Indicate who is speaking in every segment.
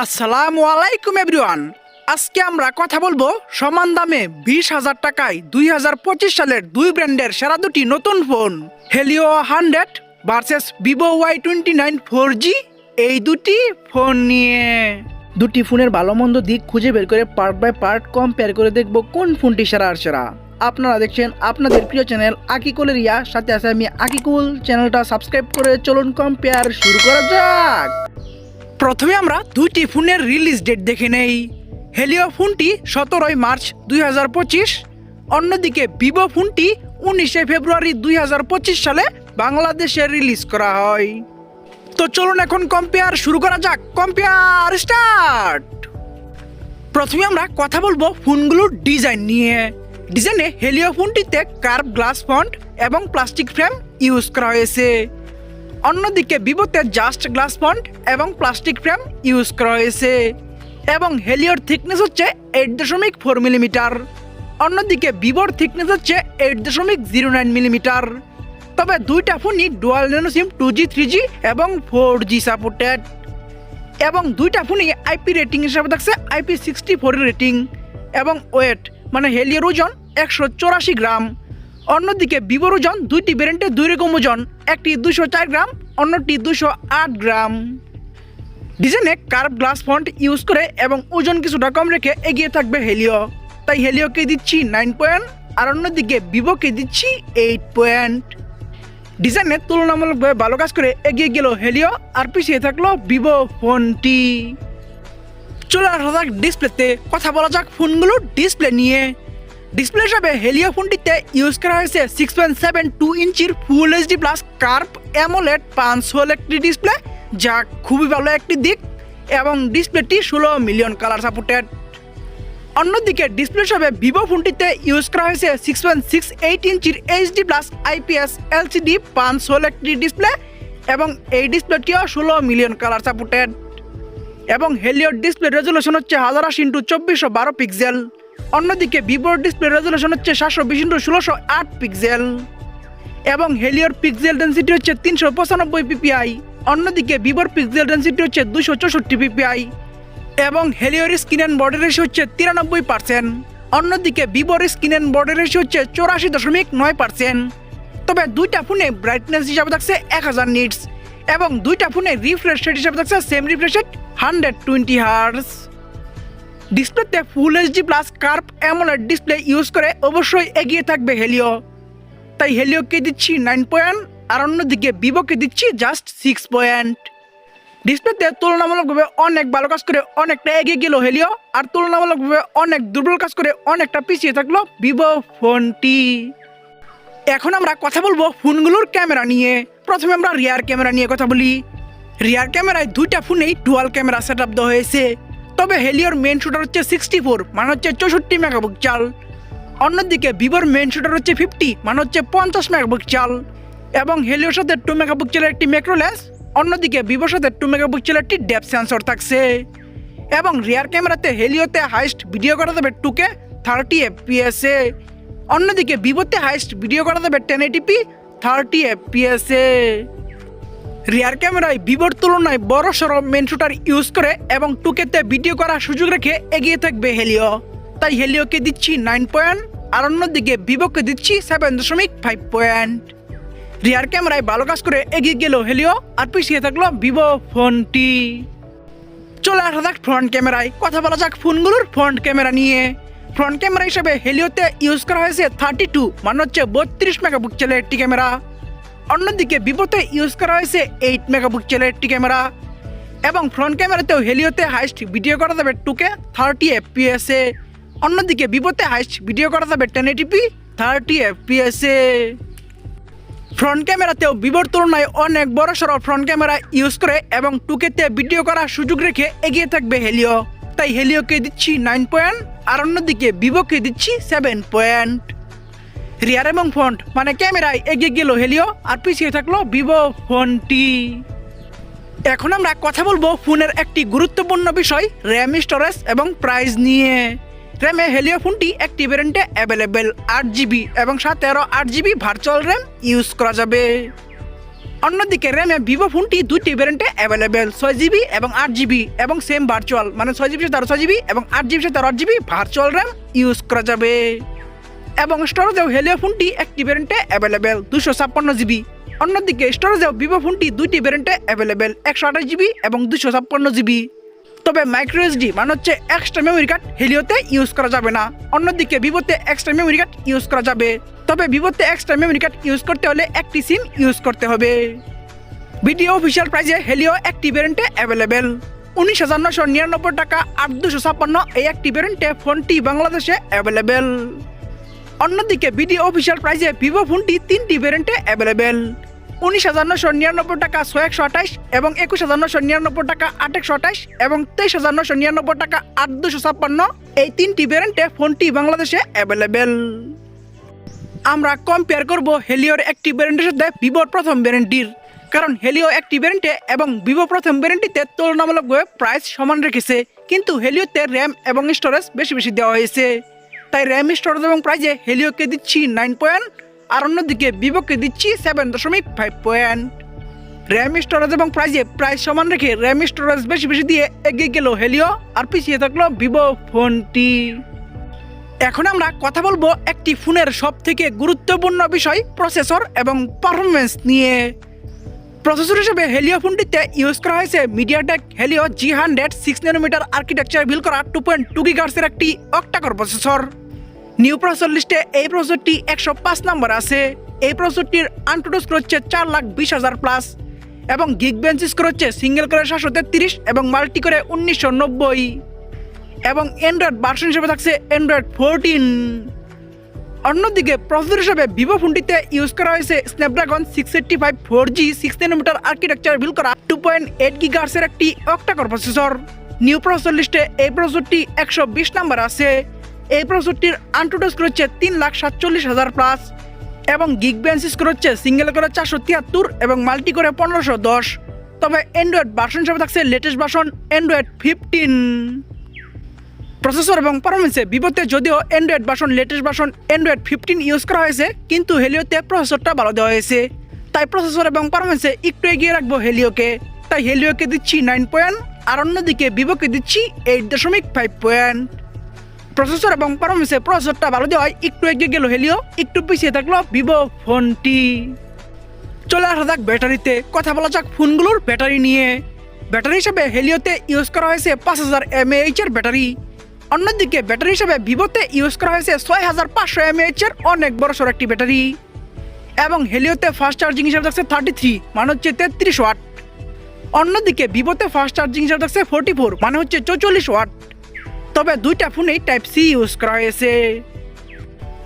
Speaker 1: আসসালামু আলাইকুম, এভরিওয়ান। আজকে আমরা কথা বলব সমান দামে বিশ হাজার টাকায় দুই হাজার পঁচিশ সালের দুই ব্র্যান্ডের সেরা দুটি নতুন phone. Helio hundred versus Vivo Y twenty nine four G এই দুটি ফোন নিয়ে। দুটি ফোনের ভালো মন্দ দিক খুঁজে বের করে পার্ট বাই পার্ট কম্পেয়ার করে দেখব কোন ফোনটি সেরা আর সেরা। আপনারা দেখছেন আপনাদের প্রিয় চ্যানেল আকিকুলের ইয়া। সাথে আছে আমি আকিকুল। চ্যানেলটা সাবস্ক্রাইব করে চলুন কম্পেয়ার শুরু করা যাক। প্রথমে আমরা দুইটি ফোনের রিলিজ ডেট দেখে নেই। হেলিও ফোনটি সতেরোই মার্চ দুই হাজার পঁচিশ, অন্যদিকে ভিভো ফোনটি উনিশে ফেব্রুয়ারি দুই হাজার পঁচিশ সালে বাংলাদেশে রিলিজ করা হয়। তো চলুন এখন কম্পেয়ার শুরু করা যাক। কম্পেয়ার স্টার্ট প্রথমে আমরা কথা বলব ফোনগুলোর ডিজাইন নিয়ে। ডিজাইনে হেলিও ফোনটিতে কার্ভ গ্লাস ফন্ট এবং প্লাস্টিক ফ্রেম ইউজ করা হয়েছে। অন্যদিকে ভিভোতে জাস্ট গ্লাস ফন্ট এবং প্লাস্টিক ফ্রেম ইউজ করা হয়েছে। এবং হেলিওর থিকনেস হচ্ছে এইট দশমিক ফোর মিলিমিটার। অন্যদিকে ভিভোর থিকনেস হচ্ছে এইট দশমিক জিরো নাইন মিলিমিটার। তবে দুইটা ফোনই dual nano SIM two G three G এবং ফোর জি সাপোর্টেড এবং দুইটা ফোনই আইপি রেটিং হিসাবে থাকছে আইপি সিক্সটি ফোর রেটিং এবং ওয়েট মানে হেলিওর ওজন একশো চৌরাশি গ্রাম। অন্যদিকে ভিভোর ওজন দুইটি ভ্যারিয়েন্টে দুই রকম ওজন। একটি দুশো চার গ্রাম, অন্যটি দুশো আট গ্রাম। ডিজাইনে কার্ভ গ্লাস ফন্ট ইউজ করে এবং ওজন কিছুটা কম রেখে এগিয়ে থাকবে হেলিও। তাই হেলিওকে দিচ্ছি নাইন পয়েন্ট, আর অন্যদিকে ভিভোকে দিচ্ছি এইট পয়েন্ট। ডিজাইনে তুলনামূলকভাবে ভালো কাজ করে এগিয়ে গেল হেলিও, আর পিছিয়ে থাকল ভিভো ফোনটি। চলে আসা যাক ডিসপ্লেতে কথা বলা যাক ফোনগুলোর ডিসপ্লে নিয়ে। ডিসপ্লে হিসাবে হেলিও ফোনটিতে ইউজ করা হয়েছে সিক্স পয়েন্ট সেভেন টু ইঞ্চির full HD plus curve AMOLED পাঁচ হোল একটি ডিসপ্লে যা খুবই ভালো একটি দিক এবং ডিসপ্লেটি ষোলো মিলিয়ন কালার সাপোর্টেড অন্যদিকে ডিসপ্লে হিসাবে ভিভো ফোনটিতে ইউজ করা হয়েছে সিক্স পয়েন্ট সিক্স এইট ইঞ্চির এইচডি প্লাস আইপিএস এলসিডি পাঁচ হোল একটি ডিসপ্লে এবং এই ডিসপ্লেটিও ষোলো মিলিয়ন কালার সাপোর্টেড এবং হেলিওর ডিসপ্লে রেজুলেশন হচ্ছে হাজার আশি ইন্টু চব্বিশশো বারো পিক্সেল অন্যদিকে ভিভোর ডিসপ্লে রেজুলেশন হচ্ছে সাতশো বিশ ষোলোশো আট পিক্সেল। এবং হেলিওর পিক্সেল ডেন্সিটি হচ্ছে তিনশো পঁচানব্বই পিপিআই। অন্যদিকে ভিভোর পিক্সেল ডেন্সিটি হচ্ছে দুশো চৌষট্টি পিপিআই। এবং হেলিওর স্ক্রিন অ্যান্ড বডি রেশিও হচ্ছে তিরানব্বই পার্সেন্ট। অন্যদিকে ভিভোর স্ক্রিন অ্যান্ড বডি রেশিও হচ্ছে চৌরাশি দশমিক নয় পার্সেন্ট। তবে দুইটা ফোনে ব্রাইটনেস হিসাবে থাকছে এক হাজার নিটস। এবং দুইটা ফোনে রিফ্রেশ রেট হিসাবে থাকছে same refresh rate hundred twenty hertz ডিসপ্লেতে full HD plus curve AMOLED display use করে অবশ্যই এগিয়ে থাকবে হেলিও তাই হেলিওকে দিচ্ছি নাইন পয়েন্ট আর অন্যদিকে ভিভোকে দিচ্ছি জাস্ট সিক্স পয়েন্ট ডিসপ্লেতে তুলনামূলকভাবে অনেক ভালো কাজ করে অনেকটা এগিয়ে গেল হেলিও আর তুলনামূলকভাবে অনেক দুর্বল কাজ করে অনেকটা পিছিয়ে থাকল ভিভো ফোনটি এখন আমরা কথা বলব ফোনগুলোর ক্যামেরা নিয়ে। প্রথমে আমরা রিয়ার ক্যামেরা নিয়ে কথা বলি। রিয়ার ক্যামেরায় দুইটা ফোনেই ডুয়াল ক্যামেরা সেট আপ দেওয়া হয়েছে। তবে হেলিওর মেন শুটার হচ্ছে সিক্সটি ফোর মানে হচ্ছে চৌষট্টি মেগাপিক্সেল অন্যদিকে ভিভোর মেন শুটার হচ্ছে ফিফটি মানে হচ্ছে পঞ্চাশ মেগাপিক্সেল এবং হেলিওর সাথে টু মেগাপিক্সেলের একটি ম্যাক্রোলেস অন্যদিকে ভিভোর সাথে টু মেগাপিক্সেলের একটি ডেপ সেন্সর থাকছে। এবং রিয়ার ক্যামেরাতে হেলিওতে হাইস্ট ভিডিও করা যাবে টুকে থার্টি এফপিএসে অন্যদিকে ভিভোতে হাইস্ট ভিডিও করা যাবে টেন এইটিপি থার্টি এফপিএসে রিয়ার ক্যামেরায় ভিভোর তুলনায় বড় সড় মেন শুটার ইউজ করে এবং টুকেতে ভিডিও করার সুযোগ রেখে এগিয়ে থাকবে হেলিও তাই হেলিওকে দিচ্ছি নাইন পয়েন্ট আর অন্যদিকে ভিভোকে দিচ্ছি সেভেন দশমিক ফাইভ পয়েন্ট রিয়ার ক্যামেরায় ভালো কাজ করে এগিয়ে গেল হেলিও আর পিছিয়ে থাকল ভিভো ফোনটি। চলে আসা যাক ফ্রন্ট ক্যামেরায় কথা বলা যাক ফোনগুলোর ফ্রন্ট ক্যামেরা নিয়ে। ফ্রন্ট ক্যামেরা হিসেবে হেলিওতে ইউজ করা হয়েছে থার্টি টু মানে হচ্ছে বত্রিশ মেগাপিক্সেলের একটি ক্যামেরা অন্যদিকে ভিভোতে ইউজ করা হয়েছে এইট মেগাপিক্সেলের একটি ক্যামেরা এবং ফ্রন্ট ক্যামেরাতেও হেলিওতে হাইস্ট ভিডিও করা যাবে টুকে থার্টি এফপিএসে অন্যদিকে ভিভোতে হাইস্ট ভিডিও করা যাবে টেন এইটিপি থার্টি এফপিএসে ফ্রন্ট ক্যামেরাতেও ভিভোর তুলনায় অনেক বড় সড়ো ফ্রন্ট ক্যামেরা ইউজ করে এবং টুকেতে ভিডিও করার সুযোগ রেখে এগিয়ে থাকবে হেলিও তাই হেলিওকে দিচ্ছি নাইন পয়েন্ট আর অন্যদিকে ভিভোকে দিচ্ছি সেভেন পয়েন্ট রিয়ার এবং ফ্রন্ট মানে ক্যামেরায় এগিয়ে গেল হেলিও আর পিছিয়ে থাকল ভিভো ফোনটি। এখন আমরা কথা বলব ফোনের একটি গুরুত্বপূর্ণ বিষয় র্যাম স্টোরেজ এবং প্রাইস নিয়ে। র্যামে হেলিও ফোনটি একটি ভ্যারিয়েন্টে অ্যাভেলেবেল আট জিবি এবং আরও আট জিবি ভার্চুয়াল র্যাম ইউজ করা যাবে। অন্যদিকে র্যামে ভিভো ফোনটি দুটি ভ্যারিয়েন্টে অ্যাভেলেবেল ছয় জিবি এবং আট জিবি এবং সেম ভার্চুয়াল মানে ছয় জিবি সাথে ছয় জিবি এবং আট জিবি সাথে আট জিবি ভার্চুয়াল র্যাম ইউজ করা যাবে। এবং স্টোরেজেও হেলিও ফোনটি একটি ভ্যারিয়েন্টে অ্যাভেলেবেল দুশো ছাপ্পান্ন জিবি অন্যদিকে স্টোরেজেও ভিভো ফোনটি দুইটি ভ্যারিয়েন্টে অ্যাভেলেবেল একশো আঠাশ জিবি এবং দুশো ছাপ্পান্ন জিবি তবে মাইক্রো এসডি মানে হচ্ছে এক্সট্রা মেমোরি কার্ড হেলিওতে ইউজ করা যাবে না। অন্যদিকে ভিভোতে এক্সট্রা মেমোরি কার্ড ইউজ করা যাবে। তবে ভিভোতে এক্সট্রা মেমোরি কার্ড ইউজ করতে হলে একটি সিম ইউজ করতে হবে। ভিডিও অফিসিয়াল প্রাইসে হেলিও একটি ভ্যারিয়েন্টে অ্যাভেলেবেল উনিশ হাজার নশো নিরানব্বই টাকা আট দুশো ছাপ্পান্ন এই একটি ভ্যারিয়েন্টে ফোনটি বাংলাদেশে অ্যাভেলেবেল অন্যদিকে ভিডিও অফিসিয়াল প্রাইসে ভিভো ফোনটি তিনটি ভ্যারিয়েন্টে অ্যাভেলেবেল উনিশ হাজার নশো নিরানব্বই টাকা ছয় একশো আঠাশ এবং একুশ হাজার নশো নিরানব্বই টাকা আট একশো আঠাশ এবং তেইশ হাজার নশো নিরানব্বই টাকা আট দুশো ছাপ্পান্ন। এই তিনটি ভ্যারিয়েন্টে ফোনটি বাংলাদেশে অ্যাভেলেবেল আমরা কম্পেয়ার করব হেলিওর একটি ভ্যারিয়েন্টের সাথে ভিভোর প্রথম ভ্যারিয়েন্টটির কারণ হেলিও একটি ভ্যারিয়েন্টে এবং ভিভো প্রথম ভ্যারিয়েন্টটিতে তুলনামূলকভাবে প্রাইস সমান রেখেছে। কিন্তু হেলিওতে র্যাম এবং স্টোরেজ বেশি বেশি দেওয়া হয়েছে। তাই র্যাম স্টোরেজ এবং প্রাইজে হেলিওকে দিচ্ছি নাইন পয়েন্ট আর অন্যদিকে ভিভোকে দিচ্ছি সেভেন দশমিক ফাইভ পয়েন্ট। র্যাম স্টোরেজ এবং প্রাইজে প্রাইস সমান রেখে র্যাম স্টোরেজ বেশি বেশি দিয়ে এগিয়ে গেল হেলিও আর পিছিয়ে থাকল ভিভো ফোনটি। এখন আমরা কথা বলব একটি ফোনের সব থেকে গুরুত্বপূর্ণ বিষয়, প্রসেসর এবং পারফরমেন্স নিয়ে। প্রসেসর হিসেবে হেলিও ফোনটিতে ইউজ করা হয়েছে MediaTek Helio G hundred six nanometer architecture build করা টু পয়েন্ট টু গিগার্সের একটি অক্টাকর প্রসেসর নিউ প্রসেসর লিস্টে এই প্রসেসরটি একশো পাঁচ নম্বর আছে। এই প্রসেসরটির স্কোর হচ্ছে চার লাখ বিশ হাজার প্লাস এবং গিগ বেঞ্চ স্কোর হচ্ছে সিঙ্গেল করে সাতশো তেত্রিশ এবং মাল্টি করে উনিশশো নব্বই। এবং অ্যান্ড্রয়েড ভার্সন হিসেবে থাকছে অ্যান্ড্রয়েড ফোরটিন অন্যদিকে প্রসেসর হিসেবে ভিভো ফোনটিতে ইউজ করা হয়েছে Snapdragon six eighty five four G six nanometer architecture build করা টু পয়েন্ট এইট গিগার্সের একটি অক্টাকর প্রসেসর নিউ প্রসেসর লিস্টে এই প্রসেসরটি একশো বিশ নাম্বার আছে। এই প্রসেসরটির আন্টুটো স্কোর হচ্ছে তিন লাখ সাতচল্লিশ হাজার প্লাস এবং গিগ বেঞ্চ স্কোর হচ্ছে সিঙ্গেল করে চারশো তিয়াত্তর এবং মাল্টি করে পনেরোশো দশ। তবে অ্যান্ড্রয়েড ভার্সন হিসেবে থাকছে latest version Android fifteen processor এবং পারফরমেন্সে ভিভোতে যদিও Android version latest version Android fifteen use করা হয়েছে, কিন্তু হেলিওতে প্রসেসরটা ভালো দেওয়া হয়েছে। তাই প্রসেসর এবং পারফরমেন্সে একটু এগিয়ে রাখব হেলিওকে তাই হেলিওকে দিচ্ছি নাইন পয়েন্ট আর অন্যদিকে ভিভোকে দিচ্ছি এইট দশমিক ফাইভ পয়েন্ট প্রসেসর এবং পারফরমেন্সে প্রসেসরটা ভালো দেওয়ায় একটু এগিয়ে গেল হেলিও, একটু পিছিয়ে থাকল ভিভো ফোনটি। চলে আসা যাক ব্যাটারিতে। কথা বলা যাক ফোনগুলোর ব্যাটারি নিয়ে। ব্যাটারি হিসেবে হেলিওতে ইউজ করা হয়েছে পাঁচ হাজার এমএএইচ এর ব্যাটারি। অন্যদিকে ব্যাটারি হিসেবে ভিভোতে ইউজ করা হয়েছে ছয় হাজার পাঁচশো এমএএইচ এর অনেক বড় সড় একটি ব্যাটারি। এবং হেলিওতে ফাস্ট চার্জিং হিসেবে থাকছে থার্টি থ্রি মানে হচ্ছে তেত্রিশ ওয়াট। অন্যদিকে ভিভোতে ফাস্ট চার্জিং হিসেবে থাকছে ফোর্টি ফোর মানে হচ্ছে চৌচল্লিশ ওয়াট। তবে দুইটা ফোনেই টাইপ সি ইউজ করা হয়েছে।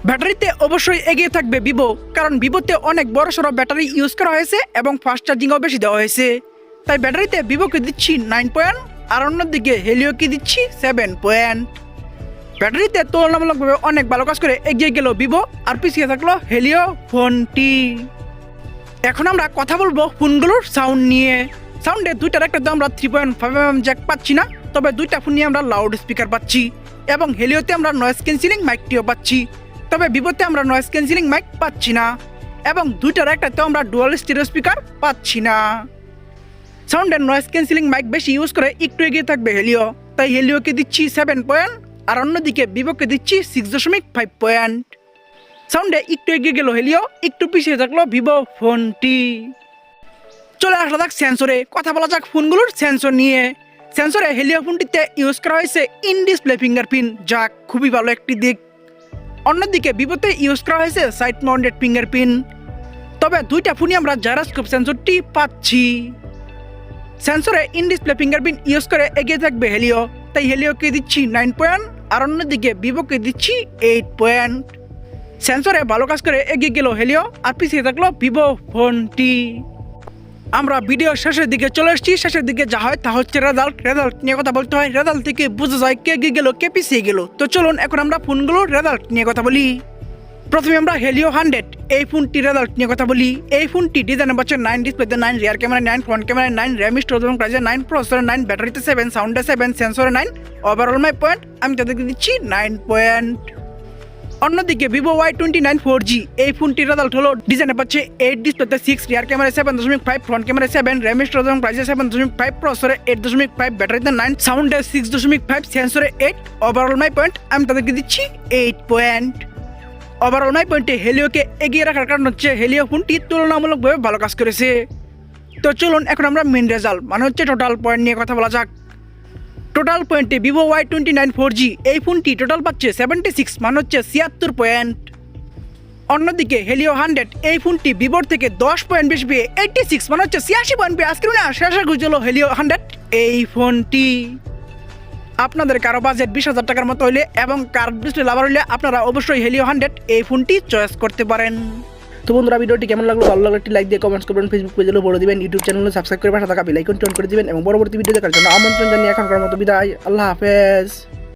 Speaker 1: ব্যাটারিতে অবশ্যই এগিয়ে থাকবে ভিভো কারণ ভিভোতে অনেক বড় সড়ো ব্যাটারি ইউজ করা হয়েছে এবং ফাস্ট চার্জিংও বেশি দেওয়া হয়েছে। তাই ব্যাটারিতে ভিভোকে দিচ্ছি নাইন পয়েন্ট আর অন্যদিকে হেলিওকে দিচ্ছি সেভেন পয়েন্ট ব্যাটারিতে তুলনামূলকভাবে অনেক ভালো কাজ করে এগিয়ে গেল ভিভো আর পিছিয়ে থাকল হেলিও ফোনটি। এখন আমরা কথা বলব ফোনগুলোর সাউন্ড নিয়ে। সাউন্ডে দুইটার একটাতে আমরা three point five M jack পাচ্ছি না। তবে দুইটা ফোনে আমরা লাউড স্পিকার পাচ্ছি এবং হেলিওতে আমরা নয়েস ক্যান্সেলিং মাইকটিও পাচ্ছি। তবে ভিভোতে আমরা নয়েস ক্যান্সেলিং মাইক পাচ্ছি না এবং দুইটার একটাতে আমরা ডুয়াল স্টিরিও স্পিকার পাচ্ছি না। সাউন্ডের নয়েস ক্যান্সেলিং মাইক বেশি ইউজ করে একটু এগিয়ে থাকবে হেলিও তাই হেলিওকে দিচ্ছি সেভেন পয়েন্ট আর অন্যদিকে ভিভোকে দিচ্ছি সিক্স দশমিক ফাইভ পয়েন্ট সাউন্ডে একটু এগিয়ে গেল হেলিও একটু পিছিয়ে থাকল ভিভো ফোনটি চলে আসা যাক সেন্সরে কথা বলা যাক ফোনগুলোর সেন্সর নিয়ে। সেন্সরে হেলিও ফোনটিতে ইউজ করা হয়েছে ইন ডিসপ্লে ফিঙ্গারপ্রিন্ট যা খুবই ভালো একটি দিক। অন্যদিকে ভিভোতে ইউজ করা হয়েছে সাইড মাউন্টেড ফিঙ্গারপ্রিন্ট তবে দুইটা ফোনই আমরা জারাস্কোপ সেন্সরটি পাচ্ছি। সেন্সরে ইন ডিসপ্লে ফিঙ্গারপ্রিন্ট ইউজ করে এগিয়ে থাকবে হেলিও তাই হেলিওকে দিচ্ছি নাইন পয়েন্ট আর অন্যদিকে ভিভোকে দিচ্ছি এইট পয়েন্ট সেন্সরে ভালো কাজ করে এগিয়ে গেল হেলিও আর পিছিয়ে থাকল ভিভো ফোনটি আমরা ভিডিও শেষের দিকে চলে এসেছি শেষের দিকে যা হয় তা হচ্ছে রেজাল্ট রেজাল্ট নিয়ে কথা বলতে হয়। রেজাল্ট থেকে বোঝা যায় কে এগিয়ে গেল, কে পিছিয়ে গেল। তো চলুন, এখন আমরা ফোনগুলো রেজাল্ট নিয়ে কথা বলি। প্রথমে আমরা হেলিও হান্ড্রেড এই ফোনটি রেজাল্ট নিয়ে কথা বলি। এই ফোনটি ডিজাইন বছর নাইন ডিসপ্লেতে nine rear camera nine front camera nine RAM storage এবং প্রাইজে নাইন প্রসেসর নাইন ব্যাটারিতে সেভেন সাউন্ডে সেভেন সেন্সরে নাইন ওভারঅল মাই পয়েন্ট আমি তাদেরকে দিচ্ছি নাইন পয়েন্ট অন্যদিকে Vivo Y twenty nine four G এই ফোনটির রেজাল্ট হলো ডিজাইনে পাচ্ছে এইট ডিসপ্লেতে সিক্স রিয়ার ক্যামেরা সেভেন দশমিক five front camera seven RAM storage প্রাইসে সেভেন দশমিক ফাইভ প্রসরে এইট দশমিক ফাইভ ব্যাটারিতে নাইন সাউন্ডে সিক্স দশমিক ফাইভ সেন্সরে এইট ওভারঅল মাই পয়েন্ট আমি তাদেরকে দিচ্ছি এইট পয়েন্ট ওভারঅল মাই পয়েন্টে হেলিওকে এগিয়ে রাখার কারণ হচ্ছে হেলিও ফোনটি তুলনামূলকভাবে ভালো কাজ করেছে। তো চলুন এখন আমরা মেন রেজাল্ট মানে হচ্ছে টোটাল পয়েন্ট নিয়ে কথা বলা যাক। টোটাল পয়েন্টে Vivo Y twenty nine four G এই ফোনটি টোটাল পাচ্ছে সেভেন্টি সিক্স মানে হচ্ছে ছিয়াত্তর পয়েন্ট অন্যদিকে হেলিও হান্ড্রেড এই ফোনটি ভিভোর থেকে দশ পয়েন্ট বেশি পেয়ে এইটটি সিক্স মানে হচ্ছে ছিয়াশি পয়েন্ট পেয়ে আজকে না শেষ গুজল হেলিও হান্ড্রেড এই ফোনটি আপনাদের কারও বাজেট বিশ হাজার টাকার মতো হইলে এবং কার ডিসপ্লে লাভার হইলে আপনারা অবশ্যই হেলিও হান্ড্রেড এই ফোনটি চয়েস করতে পারেন।
Speaker 2: তো বন্ধুরা, ভিডিওটি কেমন লাগল? ভালো লাগল একটি লাইক দিয়ে কমেন্টস করবেন ফেসবুক পেজে বলে দিবেন ইউটিউব চ্যানেলে সাবস্ক্রাইব করে পাশে থাকা বেলাইকন টন করে দিবেন এবং পরবর্তী ভিডিও দেখার জন্য আমন্ত্রণ জানিয়ে এখনকার মতো বিদায়। আল্লাহ হাফেজ।